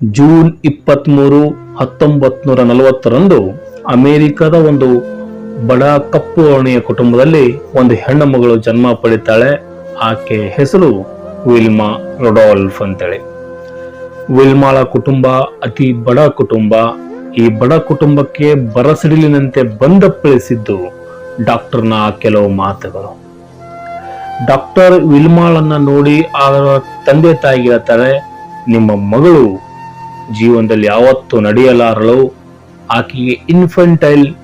June ಇಪ್ಪತ್ತ್ಮೂರು ಹತ್ತೊಂಬತ್ತು ನೂರ ನಲವತ್ತರಂದು ಅಮೇರಿಕದ ಒಂದು ಬಡ ಕಪ್ಪು ಅಣೆಯ ಕುಟುಂಬದಲ್ಲಿ ಒಂದು ಹೆಣ್ಣು ಮಗಳು ಜನ್ಮ ಪಡಿತಾಳೆ. ಆಕೆ ಹೆಸರು ವಿಲ್ಮಾ ರೊಡಾಲ್ಫ್ ಅಂತೇಳಿ. ವಿಲ್ಮಾಳ ಕುಟುಂಬ ಅತಿ ಬಡ ಕುಟುಂಬ. ಈ ಬಡ ಕುಟುಂಬಕ್ಕೆ ಬರಸಿಡಿಲಿನಂತೆ ಬಂದಪ್ಪಳಿಸಿದ್ದು ಡಾಕ್ಟರ್ನ ಕೆಲವು ಮಾತುಗಳು. ಡಾಕ್ಟರ್ ವಿಲ್ಮಾಳನ್ನ ನೋಡಿ ಅವರ ತಂದೆ ತಾಯಿ ಹೇಳ್ತಾರೆ, ನಿಮ್ಮ ಮಗಳು ಜೀವನದಲ್ಲಿ ಯಾವತ್ತೂ ನಡೆಯಲಾರಳು. ಆಕೆಗೆ ಇನ್ಫೆಂಟೈಲ್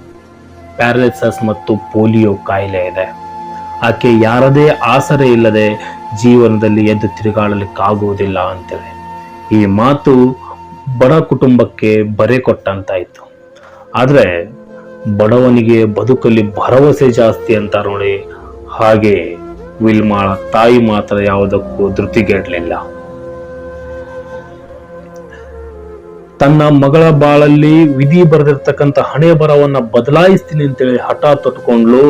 ಪ್ಯಾರಲಿಸಸ್ ಮತ್ತು ಪೋಲಿಯೋ ಕಾಯಿಲೆ ಇದೆ. ಆಕೆ ಯಾರದೇ ಆಸರೆ ಇಲ್ಲದೆ ಜೀವನದಲ್ಲಿ ಎದ್ದು ತಿರುಗಾಡಲಿಕ್ಕಾಗುವುದಿಲ್ಲ ಅಂತೇಳಿ. ಈ ಮಾತು ಬಡ ಕುಟುಂಬಕ್ಕೆ ಬರೆ ಕೊಟ್ಟಂತಾಯಿತು. ಆದರೆ ಬಡವನಿಗೆ ಬದುಕಲ್ಲಿ ಭರವಸೆ ಜಾಸ್ತಿ ಅಂತ ನೋಡಿ ಹಾಗೆ ವಿಲ್ಮಾಳ ತಾಯಿ ಮಾತ್ರ ಯಾವುದಕ್ಕೂ ಧೃತಿಗೆಡಲಿಲ್ಲ. ತನ್ನ ಮಗಳ ಬಾಳಲ್ಲಿ ವಿಧಿ ಬರೆದಿರ್ತಕ್ಕಂಥ ಹಣೆ ಬರವನ್ನ ಬದಲಾಯಿಸ್ತೀನಿ ಅಂತೇಳಿ ಹಠ ತೊಟ್ಕೊಂಡ್ಲು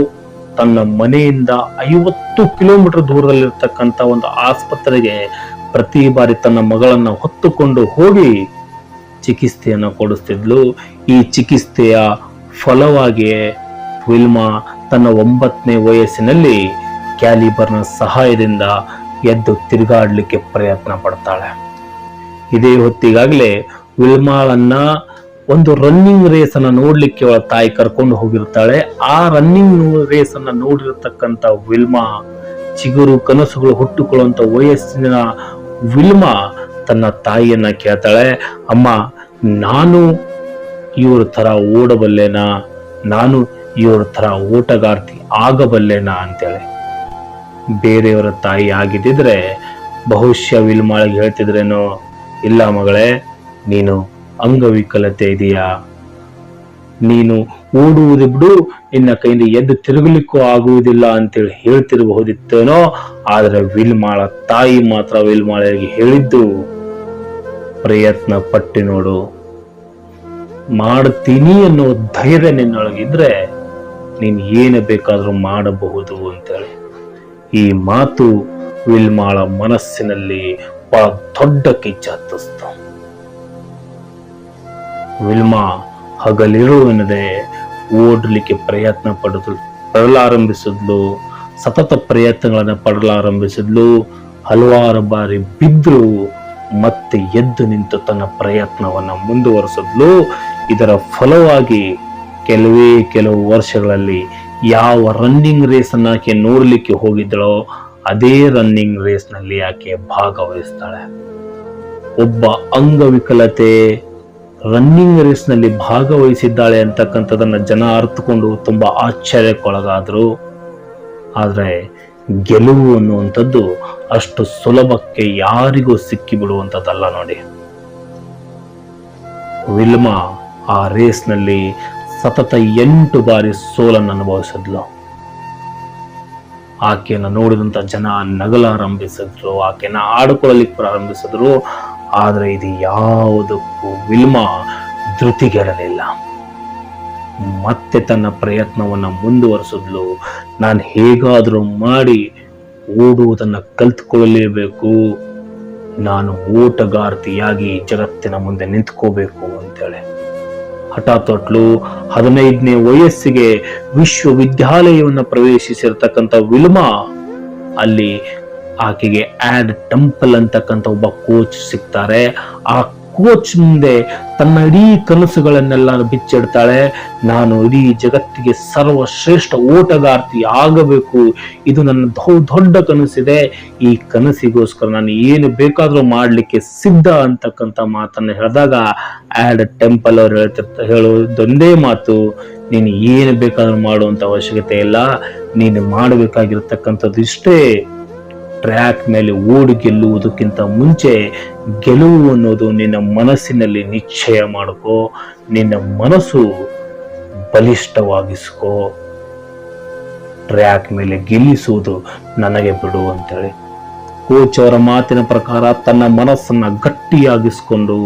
ತನ್ನ ಮನೆಯಿಂದ ಐವತ್ತು ಕಿಲೋಮೀಟರ್ ದೂರದಲ್ಲಿರ್ತಕ್ಕಂಥ ಒಂದು ಆಸ್ಪತ್ರೆಗೆ ಪ್ರತಿ ಬಾರಿ ತನ್ನ ಮಗಳನ್ನ ಹೊತ್ತುಕೊಂಡು ಹೋಗಿ ಚಿಕಿತ್ಸೆಯನ್ನು ಕೊಡಿಸ್ತಿದ್ಲು. ಈ ಚಿಕಿತ್ಸೆಯ ಫಲವಾಗಿಯೇ ವಿಲ್ಮಾ ತನ್ನ ಒಂಬತ್ತನೇ ವಯಸ್ಸಿನಲ್ಲಿ ಕ್ಯಾಲಿಬರ್ನ ಸಹಾಯದಿಂದ ಎದ್ದು ತಿರುಗಾಡ್ಲಿಕ್ಕೆ ಪ್ರಯತ್ನ ಪಡ್ತಾಳೆ. ಇದೇ ಹೊತ್ತಿಗಾಗಲೇ ವಿಲ್ಮಾಳನ್ನ ಒಂದು ರನ್ನಿಂಗ್ ರೇಸ್ ಅನ್ನ ನೋಡ್ಲಿಕ್ಕೆ ಅವಳ ತಾಯಿ ಕರ್ಕೊಂಡು ಹೋಗಿರ್ತಾಳೆ. ಆ ರನ್ನಿಂಗ್ ರೇಸ್ ಅನ್ನ ನೋಡಿರ್ತಕ್ಕಂಥ ವಿಲ್ಮಾ ಚಿಗುರು ಕನಸುಗಳು ಹುಟ್ಟುಕೊಳ್ಳುವಂತ ವಯಸ್ಸಿನ ವಿಲ್ಮಾ ತನ್ನ ತಾಯಿಯನ್ನ ಕೇಳ್ತಾಳೆ, ಅಮ್ಮ, ನಾನು ಇವ್ರ ತರ ಓಡಬಲ್ಲೆನಾ? ನಾನು ಇವ್ರ ತರ ಓಟಗಾರ್ತಿ ಆಗಬಲ್ಲೆನಾ? ಅಂತೇಳಿ. ಬೇರೆಯವರ ತಾಯಿ ಆಗಿದ್ದಿದ್ರೆ ಬಹುಶಃ ವಿಲ್ಮಾಳಿಗೆ ಹೇಳ್ತಿದ್ರೇನೋ, ಇಲ್ಲ ಮಗಳೇ ನೀನು ಅಂಗವಿಕಲತೆ ಇದೆಯಾ ನೀನು ಓಡುವುದು ಬಿಡು, ನಿನ್ನ ಕೈಯಿಂದ ಎದ್ದು ತಿರುಗಲಿಕ್ಕೂ ಆಗುವುದಿಲ್ಲ ಅಂತೇಳಿ ಹೇಳ್ತಿರಬಹುದಿತ್ತೇನೋ, ಆದ್ರೆ ವಿಲ್ಮಾಳ ತಾಯಿ ಮಾತ್ರ ವಿಲ್ಮಾಳಿಗೆ ಹೇಳಿದ್ದು. ಪ್ರಯತ್ನ ಪಟ್ಟಿ ನೋಡು. ಮಾಡ್ತೀನಿ ಅನ್ನೋ ಧೈರ್ಯ ನಿನ್ನೊಳಗಿದ್ರೆ ನೀನ್ ಏನು ಬೇಕಾದ್ರೂ ಮಾಡಬಹುದು ಅಂತೇಳಿ. ಈ ಮಾತು ವಿಲ್ಮಾಳ ಮನಸ್ಸಿನಲ್ಲಿ ಬಹಳ ದೊಡ್ಡ ಕಿಚ್ಚ ಹತ್ತಿಸ್ತು ವಿಲ್ಮಾ ಹಗಲಿರುವೆನ್ನದೆ ಓಡಲಿಕ್ಕೆ ಪ್ರಯತ್ನ ಪಡೆದಳು ಪಡಲಾರಂಭಿಸಿದ್ಲು ಸತತ ಪ್ರಯತ್ನಗಳನ್ನು ಪಡಲಾರಂಭಿಸಿದ್ಲು. ಹಲವಾರು ಬಾರಿ ಬಿದ್ದರೂ ಮತ್ತೆ ಎದ್ದು ನಿಂತು ತನ್ನ ಪ್ರಯತ್ನವನ್ನ ಮುಂದುವರೆಸಿದ್ಲು. ಇದರ ಫಲವಾಗಿ ಕೆಲವೇ ಕೆಲವು ವರ್ಷಗಳಲ್ಲಿ ಯಾವ ರನ್ನಿಂಗ್ ರೇಸ್ ಅನ್ನ ಆಕೆ ನೋಡಲಿಕ್ಕೆ ಹೋಗಿದ್ದಳೋ, ಅದೇ ರನ್ನಿಂಗ್ ರೇಸ್ನಲ್ಲಿ ಆಕೆ ಭಾಗವಹಿಸ್ತಾಳೆ. ಒಬ್ಬ ಅಂಗವಿಕಲತೆ ರನ್ನಿಂಗ್ ರೇಸ್ನಲ್ಲಿ ಭಾಗವಹಿಸಿದ್ದಾಳೆ ಅಂತಕ್ಕಂಥದನ್ನ ಜನ ಅರ್ಥಕೊಂಡು ತುಂಬಾ ಆಶ್ಚರ್ಯಕ್ಕೊಳಗಾದ್ರು. ಆದ್ರೆ ಗೆಲುವು ಅನ್ನುವಂಥದ್ದು ಅಷ್ಟು ಸುಲಭಕ್ಕೆ ಯಾರಿಗೂ ಸಿಕ್ಕಿ ಬಿಡುವಂಥದ್ದಲ್ಲ ನೋಡಿ. ವಿಲ್ಮಾ ಆ ರೇಸ್ನಲ್ಲಿ ಸತತ ಎಂಟು ಬಾರಿ ಸೋಲನ್ನು ಅನುಭವಿಸಿದ್ಲು. ಆಕೆಯನ್ನು ನೋಡಿದಂತ ಜನ ನಗಲಾರಂಭಿಸಿದ್ರು ಆಕೆನ ಆಡ್ಕೊಳ್ಳಲಿಕ್ಕೆ ಪ್ರಾರಂಭಿಸಿದ್ರು. ಆದ್ರೆ ಇದು ಯಾವುದಕ್ಕೂ ವಿಲ್ಮಾ ಧೃತಿಗೆಡಲಿಲ್ಲ ಮತ್ತೆ ತನ್ನ ಪ್ರಯತ್ನವನ್ನು ಮುಂದುವರಿಸಿದ್ಲು. ನಾನು ಹೇಗಾದರೂ ಮಾಡಿ ಓಡುವುದನ್ನು ಕಲ್ತ್ಕೊಳ್ಳಲೇಬೇಕು. ನಾನು ಓಟಗಾರ್ತಿಯಾಗಿ ಜಗತ್ತಿನ ಮುಂದೆ ನಿಂತ್ಕೋಬೇಕು ಅಂತೇಳಿ. ಹಠ ಹದಿನೈದನೇ ವಯಸ್ಸಿಗೆ ವಿಶ್ವವಿದ್ಯಾಲಯವನ್ನು ಪ್ರವೇಶಿಸಿರ್ತಕ್ಕಂಥ ವಿಲ್ಮಾ ಅಲ್ಲಿ ಆಕೆಗೆ ಆಡ್ ಟೆಂಪಲ್ ಅಂತಕ್ಕಂಥ ಒಬ್ಬ ಕೋಚ್ ಸಿಗ್ತಾರೆ. ಆ ಕೋಚ್ ಮುಂದೆ ತನ್ನ ಇಡೀ ಕನಸುಗಳನ್ನೆಲ್ಲ ಬಿಚ್ಚಿಡ್ತಾಳೆ. ನಾನು ಇಡೀ ಜಗತ್ತಿಗೆ ಸರ್ವಶ್ರೇಷ್ಠ ಓಟಗಾರ್ತಿ ಆಗಬೇಕು. ಇದು ನನ್ನ ದೊಡ್ಡ ಕನಸಿದೆ. ಈ ಕನಸಿಗೋಸ್ಕರ ನಾನು ಏನು ಬೇಕಾದರೂ ಮಾಡಲಿಕ್ಕೆ ಸಿದ್ಧ ಅಂತಕ್ಕಂಥ ಮಾತನ್ನು ಹೇಳಿದಾಗ ಆಡ್ ಟೆಂಪಲ್ ಅವ್ರು ಹೇಳ್ತಿರ್ತ, ಹೇಳೋದೊಂದೇ ಮಾತು, ನೀನು ಏನು ಬೇಕಾದರೂ ಮಾಡುವಂಥ ಅವಶ್ಯಕತೆ ಇಲ್ಲ. ನೀನು ಮಾಡಬೇಕಾಗಿರ್ತಕ್ಕಂಥದ್ದು ಇಷ್ಟೇ. ಟ್ರ್ಯಾಕ್ ಮೇಲೆ ಓಡಿ ಗೆಲ್ಲುವುದಕ್ಕಿಂತ ಮುಂಚೆ ಗೆಲುವು ಅನ್ನೋದು ನಿನ್ನ ಮನಸ್ಸಿನಲ್ಲಿ ನಿಶ್ಚಯ ಮಾಡ್ಕೋ. ನಿನ್ನ ಮನಸ್ಸು ಬಲಿಷ್ಠವಾಗಿಸ್ಕೋ. ಟ್ರ್ಯಾಕ್ ಮೇಲೆ ಗೆಲ್ಲಿಸುವುದು ನನಗೆ ಬಿಡು ಅಂತೇಳಿ. ಕೋಚ್ ಅವರ ಮಾತಿನ ಪ್ರಕಾರ ತನ್ನ ಮನಸ್ಸನ್ನ ಗಟ್ಟಿಯಾಗಿಸ್ಕೊಂಡು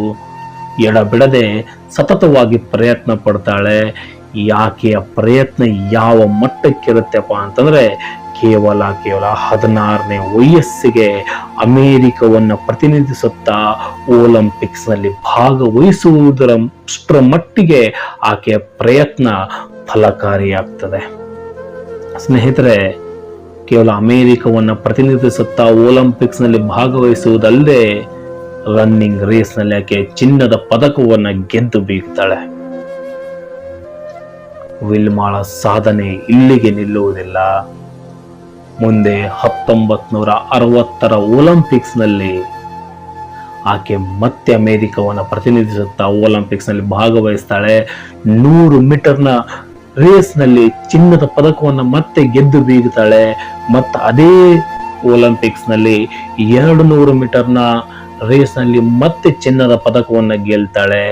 ಎಡಬಿಡದೆ ಸತತವಾಗಿ ಪ್ರಯತ್ನ ಪಡ್ತಾಳೆ. ಯಾಕೆಯ ಪ್ರಯತ್ನ ಯಾವ ಮಟ್ಟಕ್ಕಿರುತ್ತೆಪ್ಪ ಅಂತಂದ್ರೆ ಕೇವಲ ಕೇವಲ ಹದಿನಾರನೇ ವಯಸ್ಸಿಗೆ ಅಮೇರಿಕವನ್ನು ಪ್ರತಿನಿಧಿಸುತ್ತಾ ಒಲಿಂಪಿಕ್ಸ್ನಲ್ಲಿ ಭಾಗವಹಿಸುವುದರ ಮಟ್ಟಿಗೆ ಆಕೆಯ ಪ್ರಯತ್ನ ಫಲಕಾರಿಯಾಗ್ತದೆ. ಸ್ನೇಹಿತರೆ, ಕೇವಲ ಅಮೇರಿಕವನ್ನು ಪ್ರತಿನಿಧಿಸುತ್ತಾ ಒಲಿಂಪಿಕ್ಸ್ನಲ್ಲಿ ಭಾಗವಹಿಸುವುದಲ್ಲದೆ ರನ್ನಿಂಗ್ ರೇಸ್ನಲ್ಲಿ ಆಕೆ ಚಿನ್ನದ ಪದಕವನ್ನು ಗೆದ್ದು ಬೀಗ್ತಾಳೆ. ವಿಲ್ಮಾಳ ಸಾಧನೆ ಇಲ್ಲಿಗೆ ನಿಲ್ಲುವುದಿಲ್ಲ. ಮುಂದೆ ಹತ್ತೊಂಬತ್ ನೂರ ಅರವತ್ತರ ಒಲಿಂಪಿಕ್ಸ್ನಲ್ಲಿ ಆಕೆ ಮತ್ತೆ ಅಮೇರಿಕವನ್ನು ಪ್ರತಿನಿಧಿಸುತ್ತಾ ಒಲಿಂಪಿಕ್ಸ್ನಲ್ಲಿ ಭಾಗವಹಿಸ್ತಾಳೆ. ನೂರು ಮೀಟರ್ನ ರೇಸ್ನಲ್ಲಿ ಚಿನ್ನದ ಪದಕವನ್ನು ಮತ್ತೆ ಗೆದ್ದು ಬೀಗುತ್ತಾಳೆ ಮತ್ತು ಅದೇ ಒಲಿಂಪಿಕ್ಸ್ನಲ್ಲಿ ಎರಡು ನೂರು ಮೀಟರ್ನ ರೇಸ್ನಲ್ಲಿ ಮತ್ತೆ ಚಿನ್ನದ ಪದಕವನ್ನು ಗೆಲ್ತಾಳೆ.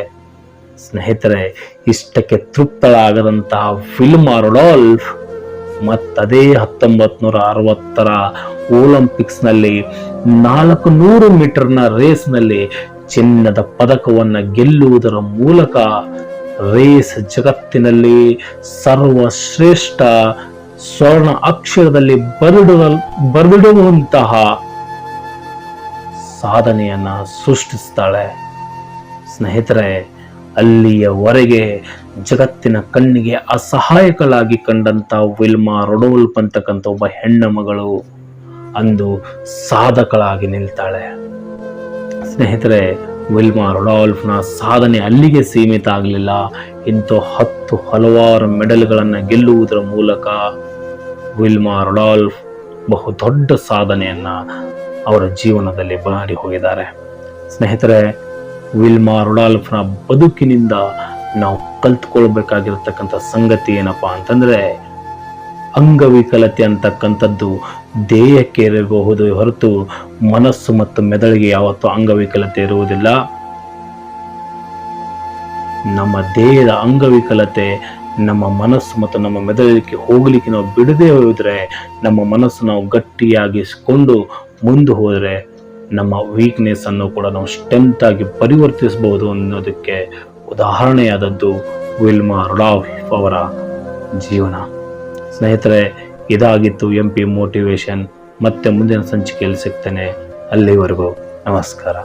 ಸ್ನೇಹಿತರೆ, ಇಷ್ಟಕ್ಕೆ ತೃಪ್ತಳಾಗದಂತಹ ಫಿಲ್ಮ್ ರೊಡಾಲ್ಫ್ ಮತ್ತದೇ ಹತ್ತೊಂಬತ್ ನೂರ ಅರವತ್ತರ ಒಲಿಂಪಿಕ್ಸ್ನಲ್ಲಿ ನಾಲ್ಕು ನೂರು ಮೀಟರ್ನ ರೇಸ್ನಲ್ಲಿ ಚಿನ್ನದ ಪದಕವನ್ನು ಗೆಲ್ಲುವುದರ ಮೂಲಕ ರೇಸ್ ಜಗತ್ತಿನಲ್ಲಿ ಸರ್ವಶ್ರೇಷ್ಠ ಸ್ವರ್ಣ ಅಕ್ಷರದಲ್ಲಿ ಬರೆಡುವ ಬರಬಿಡುವಂತಹ ಸಾಧನೆಯನ್ನ ಸೃಷ್ಟಿಸ್ತಾಳೆ. ಸ್ನೇಹಿತರೆ ಅಲ್ಲಿಯವರೆಗೆ ಜಗತ್ತಿನ ಕಣ್ಣಿಗೆ ಅಸಹಾಯಕಳಾಗಿ ಕಂಡಂತ ವಿಲ್ಮಾ ರೊಡೋಲ್ಪ್ ಅಂತಕ್ಕಂಥ ಒಬ್ಬ ಹೆಣ್ಣು ಮಗಳು ಅಂದು ಸಾಧಕಳಾಗಿ ನಿಲ್ತಾಳೆ. ಸ್ನೇಹಿತರೆ ವಿಲ್ಮಾ ರೊಡಾಲ್ಫ್ನ ಸಾಧನೆ ಅಲ್ಲಿಗೆ ಸೀಮಿತ ಆಗಲಿಲ್ಲ. ಇಂಥ ಹತ್ತು ಹಲವಾರು ಮೆಡಲ್ಗಳನ್ನು ಗೆಲ್ಲುವುದರ ಮೂಲಕ ವಿಲ್ಮಾ ರೊಡಾಲ್ಫ್ ಬಹು ದೊಡ್ಡ ಸಾಧನೆಯನ್ನ ಅವರ ಜೀವನದಲ್ಲಿ ಬಾರಿ ಹೋಗಿದ್ದಾರೆ. ಸ್ನೇಹಿತರೆ ವಿಲ್ಮಾ ರೊಡಾಲ್ಫ್ನ ಬದುಕಿನಿಂದ ನಾವು ಕಲ್ತ್ಕೊಳ್ಬೇಕಾಗಿರತಕ್ಕಂಥ ಸಂಗತಿ ಏನಪ್ಪಾ ಅಂತಂದ್ರೆ, ಅಂಗವಿಕಲತೆ ಅಂತಕ್ಕಂಥದ್ದು ದೇಹಕ್ಕೆ ಇರಬಹುದು ಹೊರತು ಮನಸ್ಸು ಮತ್ತು ಮೆದುಳಿಗೆ ಯಾವತ್ತೂ ಅಂಗವಿಕಲತೆ ಇರುವುದಿಲ್ಲ. ನಮ್ಮ ದೇಹದ ಅಂಗವಿಕಲತೆ ನಮ್ಮ ಮನಸ್ಸು ಮತ್ತು ನಮ್ಮ ಮೆದುಳಿಗೆ ಹೋಗಲಿಕ್ಕೆ ನಾವು ಬಿಡದೆ ಹೋದರೆ, ನಮ್ಮ ಮನಸ್ಸು ನಾವು ಗಟ್ಟಿಯಾಗಿಸಿಕೊಂಡು ಮುಂದೆ ಹೋದರೆ ನಮ್ಮ ವೀಕ್ನೆಸ್ ಅನ್ನು ಕೂಡ ನಾವು ಸ್ಟ್ರೆಂತ್ ಆಗಿ ಪರಿವರ್ತಿಸಬಹುದು ಅನ್ನೋದಕ್ಕೆ ಉದಾಹರಣೆಯಾದದ್ದು ವಿಲ್ಮಾ ರುಡಾಫ್ ಅವರ ಜೀವನ. ಸ್ನೇಹಿತರೆ, ಇದಾಗಿತ್ತು ಎಂ ಪಿ ಮೋಟಿವೇಶನ್ ಮತ್ತೆ ಮುಂದಿನ ಸಂಚಿಕೆಯಲ್ಲಿ ಸಿಗ್ತೇನೆ. ಅಲ್ಲಿವರೆಗೂ ನಮಸ್ಕಾರ.